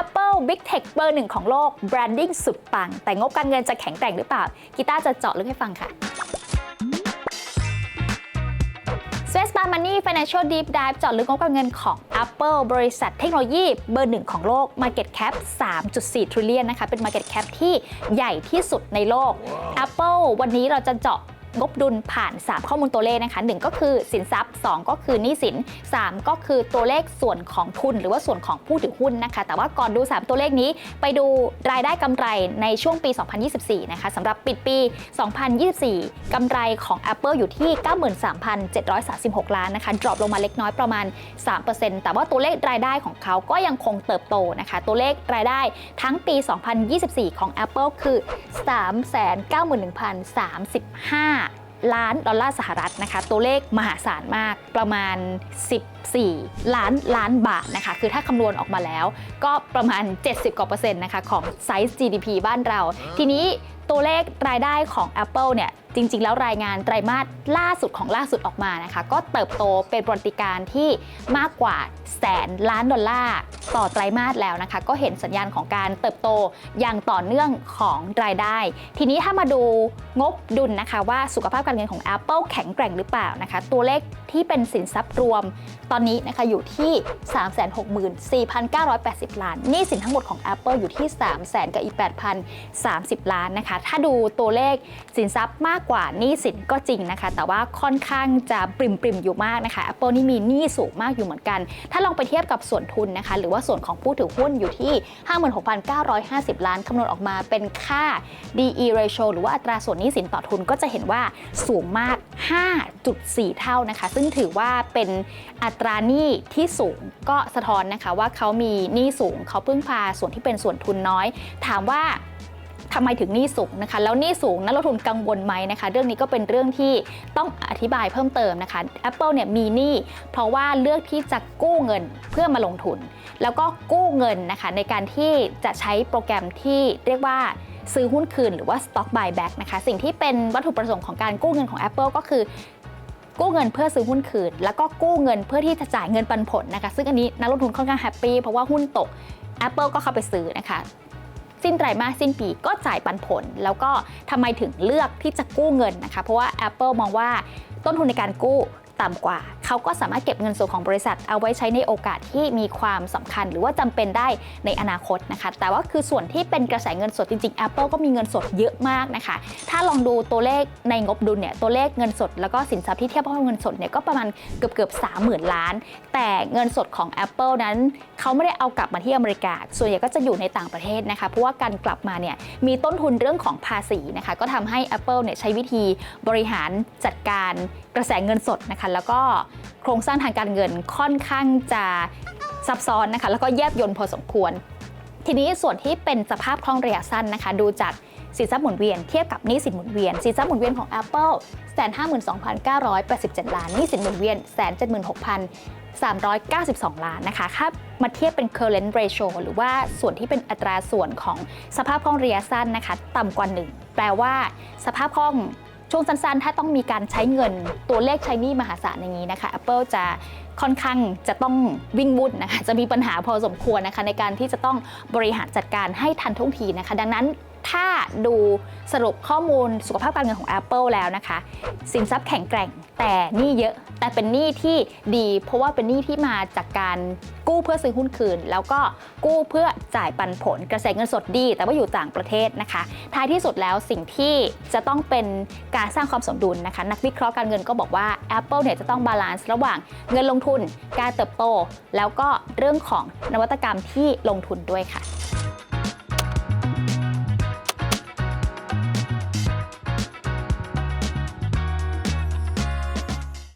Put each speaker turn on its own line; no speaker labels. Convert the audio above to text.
Apple Big Tech เบอร์หนึ่งของโลก แบรนดิ้งสุดปัง แต่งบการเงินจะแข็งแกร่งหรือเปล่า กีตาร์จะเจาะลึกให้ฟังค่ะ s w e s b a r Money Financial Deep Dive เจาะลึกงบการเงินของ Apple บริษัทเทคโนโลยีเบอร์หนึ่งของโลก Market Cap 3.4 trillion นะคะ เป็น Market Cap ที่ใหญ่ที่สุดในโลก Apple วันนี้เราจะเจาะ งบดุลผ่าน 3 ข้อมูลตัวเลขนะคะ1ก็คือสินทรัพย์ 2 ก็คือหนี้สิน 3 ก็คือตัวเลขส่วนของทุน หรือว่าส่วนของผู้ถือหุ้นนะคะ แต่ว่าก่อนดู 3 ตัวเลขนี้ ไปดูรายได้กำไรในช่วงปี 2024 นะคะสำหรับปิดปี 2024กำไรของ Apple อยู่ที่ 93,736 ล้านนะคะดรอปลงมาเล็กน้อยประมาณ 3%แต่ว่าตัวเลขรายได้ของเขาก็ยังคงเติบโตนะคะ ตัวเลขรายได้ทั้งปี 2024 ของ Apple คือ 391,035 ล้านดอลลาร์สหรัฐนะคะ ตัวเลขมหาศาลมากประมาณ 14 ล้านล้านบาทนะคะ คือถ้าคำนวณออกมาแล้ว ก็ประมาณ 70 กว่าเปอร์เซ็นต์นะคะของไซส์ GDP บ้านเรา ทีนี้ตัวเลขรายได้ของ Apple เนี่ย จริง ๆ แล้วรายงานไตรมาสล่าสุดของล่าสุดออกมานะคะ ก็เติบโตเป็นปรติการที่มากกว่าแสนล้านดอลลาร์ต่อไตรมาสแล้วนะคะ ก็เห็นสัญญาณของการเติบโตอย่างต่อเนื่องของรายได้ ทีนี้ถ้ามาดูงบดุลนะคะ ว่าสุขภาพการเงินของ Apple แข็งแกร่งหรือเปล่านะคะ ตัวเลขที่เป็นสินทรัพย์รวมตอนนี้นะคะอยู่ที่ 364,980 ล้านนี้สินทั้งหมดของ Apple อยู่ที่ 3 0 0 0 0กับอีก8,030 ล้านนะคะ ถ้าดูตัวเลขสินทรัพย์มากกว่าหนี้สินก็จริงนะคะ แต่ว่าค่อนข้างจะปริมปริมอยู่มากนะคะ Apple นี่มีหนี้สูงมากอยู่เหมือนกัน ถ้าลองไปเทียบกับส่วนทุนนะคะ หรือว่าส่วนของผู้ถือหุ้นอยู่ที่ 56,950 ล้านคำนวณออกมาเป็นค่า DE ratio หรือว่าอัตราส่วนหนี้สินต่อทุนก็จะเห็นว่าสูงมาก 5.4 เท่านะคะ ซึ่งถือว่าเป็นอัตราหนี้ที่สูงก็สะท้อนนะคะว่าเขามีหนี้สูงเขาพึ่งพาส่วนที่เป็นส่วนทุนน้อย ถามว่า ทำไมถึงหนี้สูงนะคะแล้วหนี้สูงนักลงทุนกังวลไหมนะคะ เรื่องนี้ก็เป็นเรื่องที่ต้องอธิบายเพิ่มเติมนะคะ Apple เนี่ยมีหนี้เพราะว่าเลือกที่จะกู้เงินเพื่อมาลงทุน แล้วก็กู้เงินนะคะในการที่จะใช้โปรแกรมที่เรียกว่าซื้อหุ้นคืนหรือว่า stock buyback นะคะ สิ่งที่เป็นวัตถุประสงค์ของการกู้เงินของ Apple ก็คือ กู้เงินเพื่อซื้อหุ้นคืน แล้วก็กู้เงินเพื่อที่จะจ่ายเงินปันผลนะคะ ซึ่งอันนี้นักลงทุนค่อนข้างแฮปปี้เพราะว่าหุ้นตก Apple ก็เข้าไปซื้อนะคะ สิ้นไตรมาสสิ้นปีก็จ่ายปันผล แล้วก็ทำไมถึงเลือกที่จะกู้เงินนะคะ เพราะว่า Apple มองว่าต้นทุนในการกู้ต่ำกว่า เขาก็สามารถเก็บเงินส่วนของบริษัท เอาไว้ใช้ในโอกาสที่มีความสำคัญ หรือว่าจำเป็นได้ในอนาคตนะคะ แต่ว่าคือส่วนที่เป็นกระแสเงินสดจริงๆ Apple ก็มีเงินสดเยอะมากนะคะ ถ้าลองดูตัวเลขในงบดุลเนี่ยตัวเลขเงินสดแล้วก็สินทรัพย์ที่เทียบกับเงินสดเนี่ยก็ประมาณเกือบเกือบสามหมื่นล้าน แต่เงินสดของ Apple นั้นเขาไม่ได้เอากลับมาที่อเมริกา ส่วนใหญ่ก็จะอยู่ในต่างประเทศนะคะเพราะว่าการกลับมาเนี่ยมีต้นทุนเรื่องของภาษีนะคะก็ทำให้ Apple เนี่ยใช้วิธีบริหารจัดการกระแสเงินสดนะคะแล้วก็โครงสร้างทางการเงินค่อนข้างจะซับซ้อนนะคะ แล้วก็แยบยลพอสมควร ทีนี้ส่วนที่เป็นสภาพคล่องระยะสั้นนะคะ ดูจากสินทรัพย์หมุนเวียนเทียบกับหนี้สินหมุนเวียนสินทรัพย์หมุนเวียนของ Apple 152,987 ล้านหนี้สินหมุนเวียน 176,392 ล้านนะคะถ้ามาเทียบเป็น current ratio หรือว่าส่วนที่เป็นอัตราส่วนของสภาพคล่องระยะสั้นนะคะ ต่ำกว่า 1 แปลว่าสภาพคล่อง ช่วงสั้นๆ ถ้าต้องมีการใช้เงินตัวเลขใช้นี่มหาศาลอย่างนี้นะคะ Apple จะค่อนข้างจะต้องวิ่งวุ่นนะคะจะมีปัญหาพอสมควรนะคะในการที่จะต้องบริหารจัดการให้ทันท่วงทีนะคะ ดังนั้น ถ้าดูสรุปข้อมูลสุขภาพการเงินของ Apple แล้วนะคะ สินทรัพย์แข็งแกร่งแต่หนี้เยอะ แต่เป็นหนี้ที่ดี เพราะว่าเป็นหนี้ที่มาจากการกู้เพื่อซื้อหุ้นคืน แล้วก็กู้เพื่อจ่ายปันผลกระแสเงินสดดี แต่ว่าอยู่ต่างประเทศนะคะ ท้ายที่สุดแล้วสิ่งที่จะต้องเป็นการสร้างความสมดุลนะคะ นักวิเคราะห์การเงินก็บอกว่า Apple เนี่ยจะต้องบาลานซ์ระหว่างเงินลงทุน การเติบโต แล้วก็เรื่องของนวัตกรรมที่ลงทุนด้วยค่ะ